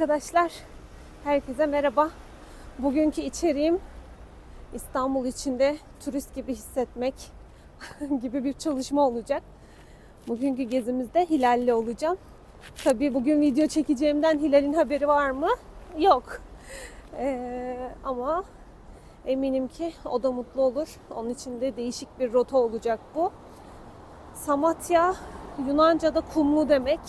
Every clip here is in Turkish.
arkadaşlar. Herkese merhaba. Bugünkü içeriğim İstanbul içinde turist gibi hissetmek gibi bir çalışma olacak. Bugünkü gezimizde Hilal'le olacağım. Tabii bugün video çekeceğimden Hilal'in haberi var mı? Yok. Ee, ama eminim ki o da mutlu olur. Onun için de değişik bir rota olacak bu. Samatya Yunanca'da kumlu demek.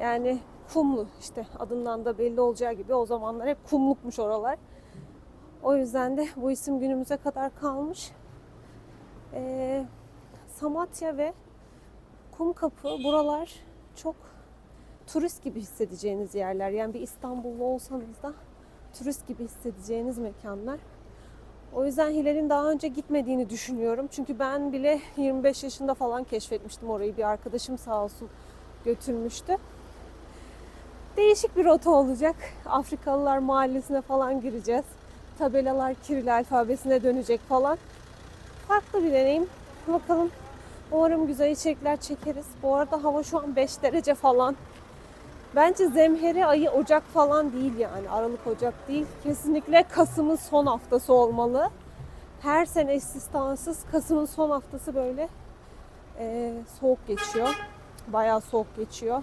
Yani kumlu işte adından da belli olacağı gibi o zamanlar hep kumlukmuş oralar. O yüzden de bu isim günümüze kadar kalmış. Ee, Samatya ve Kumkapı buralar çok turist gibi hissedeceğiniz yerler. Yani bir İstanbullu olsanız da turist gibi hissedeceğiniz mekanlar. O yüzden Hilal'in daha önce gitmediğini düşünüyorum. Çünkü ben bile 25 yaşında falan keşfetmiştim orayı. Bir arkadaşım sağ olsun götürmüştü. Değişik bir rota olacak. Afrikalılar mahallesine falan gireceğiz. Tabelalar Kiril alfabesine dönecek falan. Farklı bir deneyim. Bakalım. Umarım güzel içerikler çekeriz. Bu arada hava şu an 5 derece falan. Bence zemheri ayı Ocak falan değil yani. Aralık Ocak değil. Kesinlikle Kasım'ın son haftası olmalı. Her sene istisnasız Kasım'ın son haftası böyle eee, soğuk geçiyor. Bayağı soğuk geçiyor.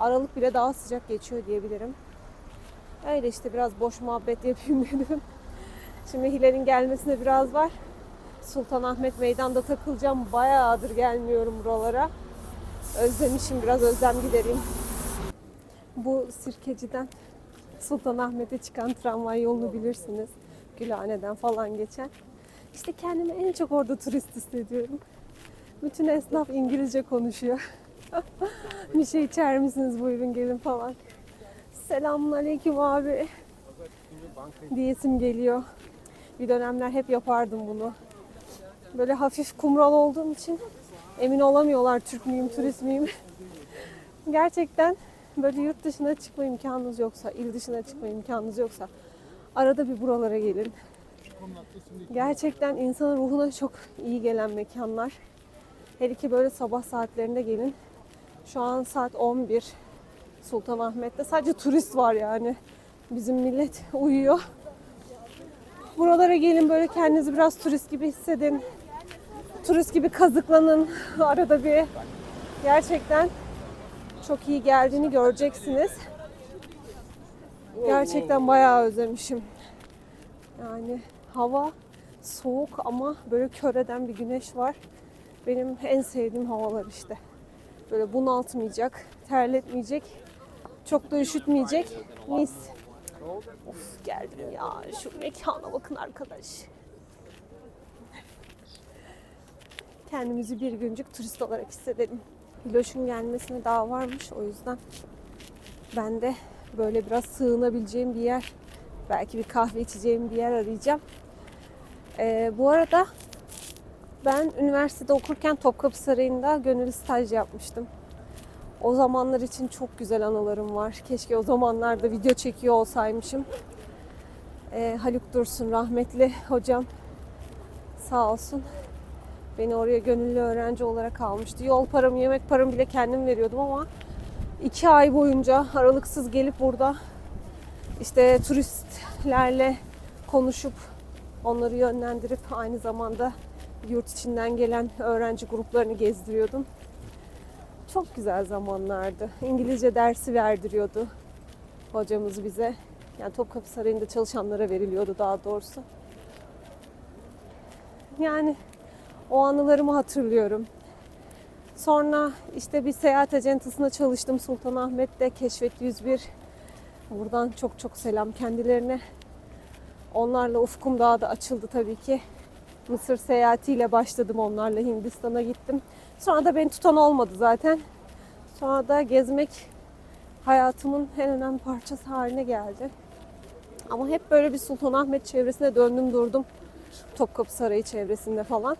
Aralık bile daha sıcak geçiyor diyebilirim. Öyle işte biraz boş muhabbet yapayım dedim. Şimdi Hilal'in gelmesine biraz var. Sultanahmet Meydan'da takılacağım. Bayağıdır gelmiyorum buralara. Özlemişim biraz özlem gidereyim. Bu sirkeciden Sultanahmet'e çıkan tramvay yolunu bilirsiniz. Gülhane'den falan geçen. İşte kendimi en çok orada turist hissediyorum. Bütün esnaf İngilizce konuşuyor. Bir şey içer misiniz buyurun gelin falan. Selamun aleyküm abi. Diyesim geliyor. Bir dönemler hep yapardım bunu. Böyle hafif kumral olduğum için emin olamıyorlar Türk müyüm, turist miyim. Gerçekten böyle yurt dışına çıkma imkanınız yoksa, il dışına çıkma imkanınız yoksa arada bir buralara gelin. Gerçekten insanın ruhuna çok iyi gelen mekanlar. Her iki böyle sabah saatlerinde gelin. Şu an saat 11. Sultanahmet'te sadece turist var yani. Bizim millet uyuyor. Buralara gelin böyle kendinizi biraz turist gibi hissedin. Turist gibi kazıklanın arada bir. Gerçekten çok iyi geldiğini göreceksiniz. Gerçekten bayağı özlemişim. Yani hava soğuk ama böyle kör eden bir güneş var. Benim en sevdiğim havalar işte. Böyle bunaltmayacak, terletmeyecek, çok da üşütmeyecek. Mis. Of geldim ya. Şu mekana bakın arkadaş. Kendimizi bir güncük turist olarak hissedelim. Hiloş'un gelmesine daha varmış o yüzden ben de böyle biraz sığınabileceğim bir yer, belki bir kahve içeceğim bir yer arayacağım. Ee, bu arada ben üniversitede okurken Topkapı Sarayı'nda gönüllü staj yapmıştım. O zamanlar için çok güzel anılarım var. Keşke o zamanlarda video çekiyor olsaymışım. Ee, Haluk Dursun rahmetli hocam sağ olsun beni oraya gönüllü öğrenci olarak almıştı. Yol paramı, yemek paramı bile kendim veriyordum ama iki ay boyunca aralıksız gelip burada işte turistlerle konuşup onları yönlendirip aynı zamanda yurt içinden gelen öğrenci gruplarını gezdiriyordum. Çok güzel zamanlardı. İngilizce dersi verdiriyordu hocamız bize. Yani Topkapı Sarayı'nda çalışanlara veriliyordu daha doğrusu. Yani o anılarımı hatırlıyorum. Sonra işte bir seyahat acentasında çalıştım Sultanahmet'te Keşfet 101. Buradan çok çok selam kendilerine. Onlarla ufkum daha da açıldı tabii ki. Mısır seyahatiyle başladım onlarla Hindistan'a gittim. Sonra da beni tutan olmadı zaten. Sonra da gezmek hayatımın en önemli parçası haline geldi. Ama hep böyle bir Sultanahmet çevresine döndüm durdum. Topkapı Sarayı çevresinde falan.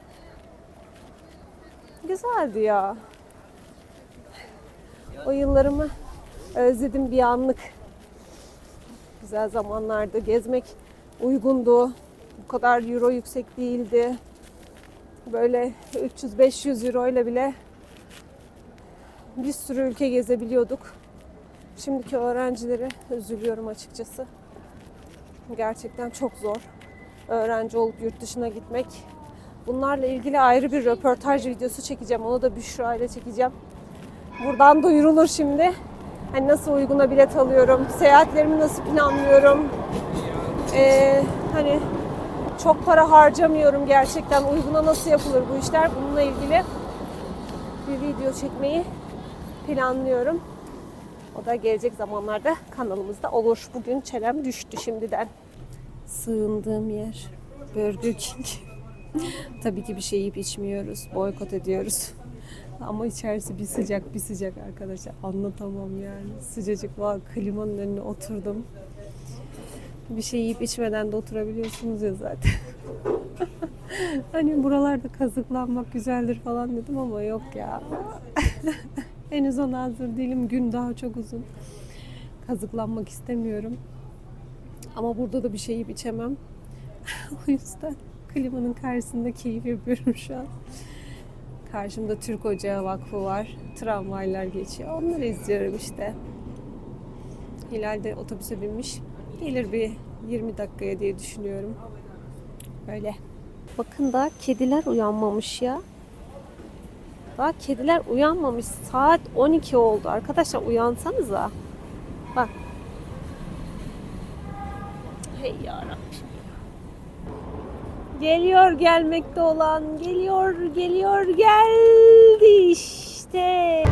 Güzeldi ya. O yıllarımı özledim bir anlık. Güzel zamanlardı. Gezmek uygundu. Bu kadar euro yüksek değildi. Böyle 300-500 euro ile bile bir sürü ülke gezebiliyorduk. Şimdiki öğrencilere üzülüyorum açıkçası. Gerçekten çok zor. Öğrenci olup yurt dışına gitmek. Bunlarla ilgili ayrı bir röportaj videosu çekeceğim. Onu da Büşra ile çekeceğim. Buradan duyurulur şimdi. Hani nasıl uyguna bilet alıyorum, seyahatlerimi nasıl planlıyorum. Ee, hani çok para harcamıyorum gerçekten. Uyguna nasıl yapılır bu işler? Bununla ilgili bir video çekmeyi planlıyorum. O da gelecek zamanlarda kanalımızda olur. Bugün çelem düştü şimdiden. Sığındığım yer Burger King. Tabii ki bir şey yiyip içmiyoruz. Boykot ediyoruz. Ama içerisi bir sıcak bir sıcak arkadaşlar. Anlatamam yani. Sıcacık var. Klimanın önüne oturdum. Bir şey yiyip içmeden de oturabiliyorsunuz ya zaten. hani buralarda kazıklanmak güzeldir falan dedim ama yok ya. Henüz ona hazır değilim. Gün daha çok uzun. Kazıklanmak istemiyorum. Ama burada da bir şey yiyip içemem. o yüzden klimanın karşısında keyif yapıyorum şu an. Karşımda Türk Ocağı Vakfı var. Tramvaylar geçiyor. Onları izliyorum işte. Hilal de otobüse binmiş. Gelir bir 20 dakikaya diye düşünüyorum. Öyle. Bakın da kediler uyanmamış ya. Daha kediler uyanmamış. Saat 12 oldu. Arkadaşlar uyansanıza. Bak. Hey yarabbim. Geliyor gelmekte olan. Geliyor geliyor geldi işte.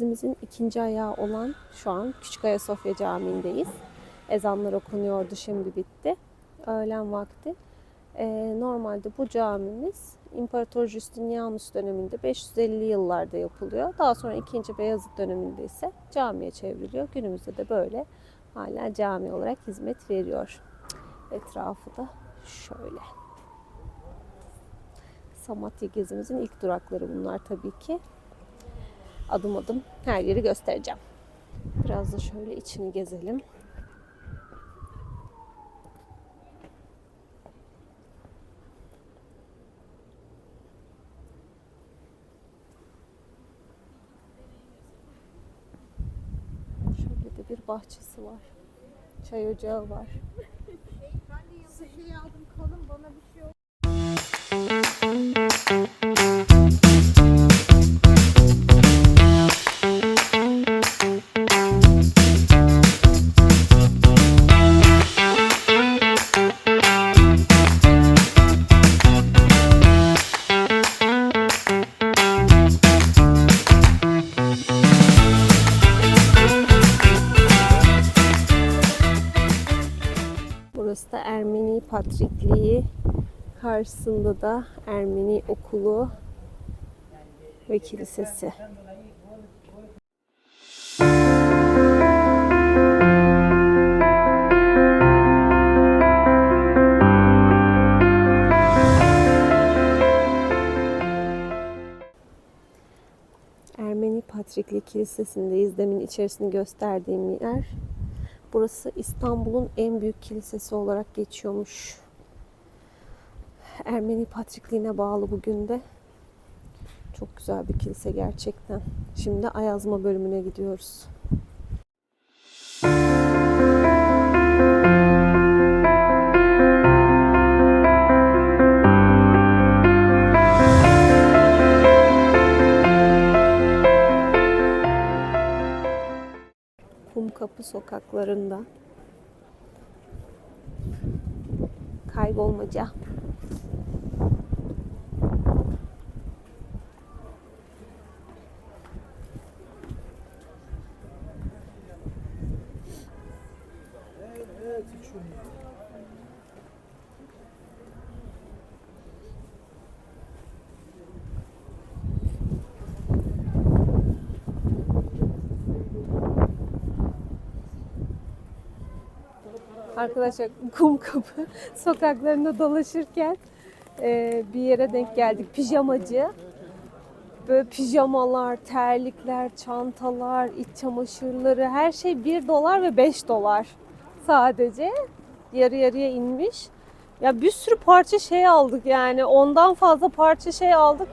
Gezimizin ikinci ayağı olan şu an Küçük Ayasofya Camii'ndeyiz. Ezanlar okunuyordu şimdi bitti. Öğlen vakti. Ee, normalde bu camimiz İmparator Justinianus döneminde 550 yıllarda yapılıyor. Daha sonra 2. Beyazıt döneminde ise camiye çevriliyor. Günümüzde de böyle hala cami olarak hizmet veriyor. Etrafı da şöyle. Samatya gezimizin ilk durakları bunlar tabii ki. Adım adım her yeri göstereceğim. Biraz da şöyle içini gezelim. Şöyle de bir bahçesi var. Çay ocağı var. Ben de yanına şey aldım kalın bana bir şey yok. Karşısında da Ermeni Okulu ve Kilisesi. Ermeni Patrikliği Kilisesi'ndeyiz. Demin içerisini gösterdiğim yer. Burası İstanbul'un en büyük kilisesi olarak geçiyormuş. Ermeni Patrikliğine bağlı bugün de. Çok güzel bir kilise gerçekten. Şimdi Ayazma bölümüne gidiyoruz. Kumkapı sokaklarında kaybolmaca. Arkadaşlar Kumkapı sokaklarında dolaşırken e, bir yere denk geldik. Pijamacı. Böyle pijamalar, terlikler, çantalar, iç çamaşırları her şey 1 dolar ve 5 dolar sadece. Yarı yarıya inmiş. Ya bir sürü parça şey aldık yani. Ondan fazla parça şey aldık.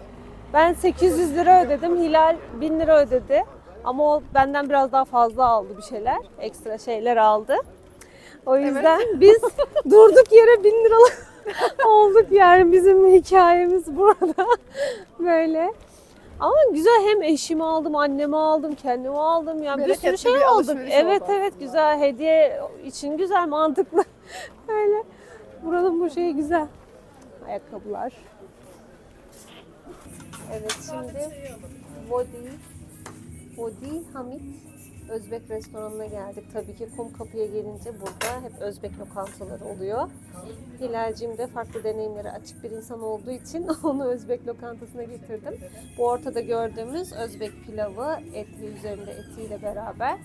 Ben 800 lira ödedim. Hilal 1000 lira ödedi. Ama o benden biraz daha fazla aldı bir şeyler. Ekstra şeyler aldı. O yüzden biz durduk yere 1000 liralık olduk yani bizim hikayemiz burada. Böyle. Ama güzel hem eşimi aldım, annemi aldım, kendimi aldım. Yani bir sürü şey bir alışveriş Evet evet güzel hediye için güzel mantıklı. Böyle. Buranın bu şeyi güzel. Ayakkabılar. Evet şimdi Vodi Vodi Hamit Özbek restoranına geldik. Tabii ki kum kapıya gelince burada hep Özbek lokantaları oluyor. Hilal'cim de farklı deneyimlere açık bir insan olduğu için onu Özbek lokantasına getirdim. Bu ortada gördüğümüz Özbek pilavı etli üzerinde etiyle beraber.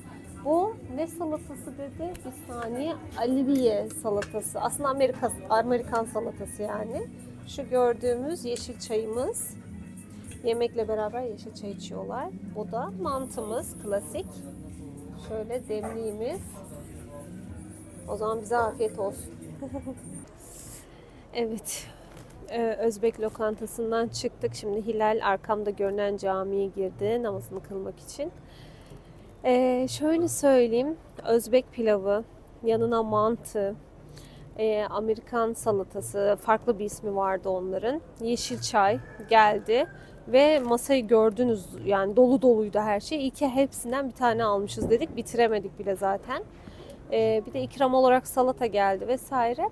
Bu ne salatası dedi? Bir saniye. Aliviye salatası. Aslında Amerika, Amerikan salatası yani. Şu gördüğümüz yeşil çayımız. Yemekle beraber yeşil çay içiyorlar. Bu da mantımız klasik. Şöyle demliğimiz. O zaman bize afiyet olsun. evet. Ee, Özbek lokantasından çıktık. Şimdi Hilal arkamda görünen camiye girdi namazını kılmak için. Ee, şöyle söyleyeyim. Özbek pilavı, yanına mantı, e, Amerikan salatası, farklı bir ismi vardı onların. Yeşil çay geldi ve masayı gördünüz yani dolu doluydu her şey. İyi hepsinden bir tane almışız dedik. Bitiremedik bile zaten. Ee, bir de ikram olarak salata geldi vesaire.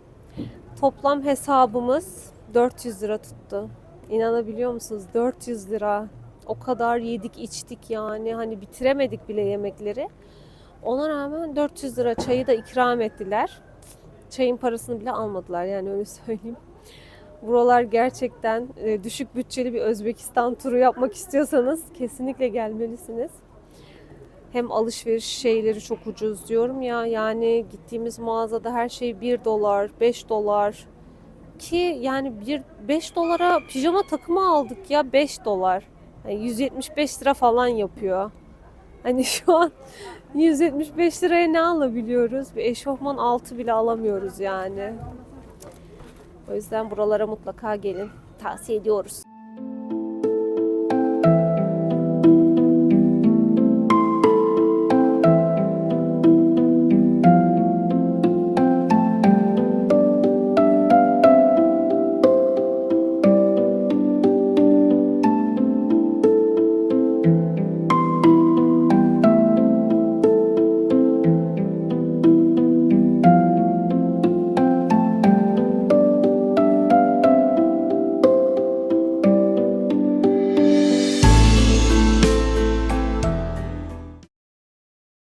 Toplam hesabımız 400 lira tuttu. İnanabiliyor musunuz? 400 lira. O kadar yedik içtik yani hani bitiremedik bile yemekleri. Ona rağmen 400 lira çayı da ikram ettiler. Çayın parasını bile almadılar yani öyle söyleyeyim. Buralar gerçekten e, düşük bütçeli bir Özbekistan turu yapmak istiyorsanız kesinlikle gelmelisiniz. Hem alışveriş şeyleri çok ucuz diyorum ya yani gittiğimiz mağazada her şey 1 dolar, 5 dolar ki yani bir 5 dolara pijama takımı aldık ya 5 dolar. Yani 175 lira falan yapıyor. Hani şu an 175 liraya ne alabiliyoruz? Bir eşofman altı bile alamıyoruz yani. O yüzden buralara mutlaka gelin. Tavsiye ediyoruz.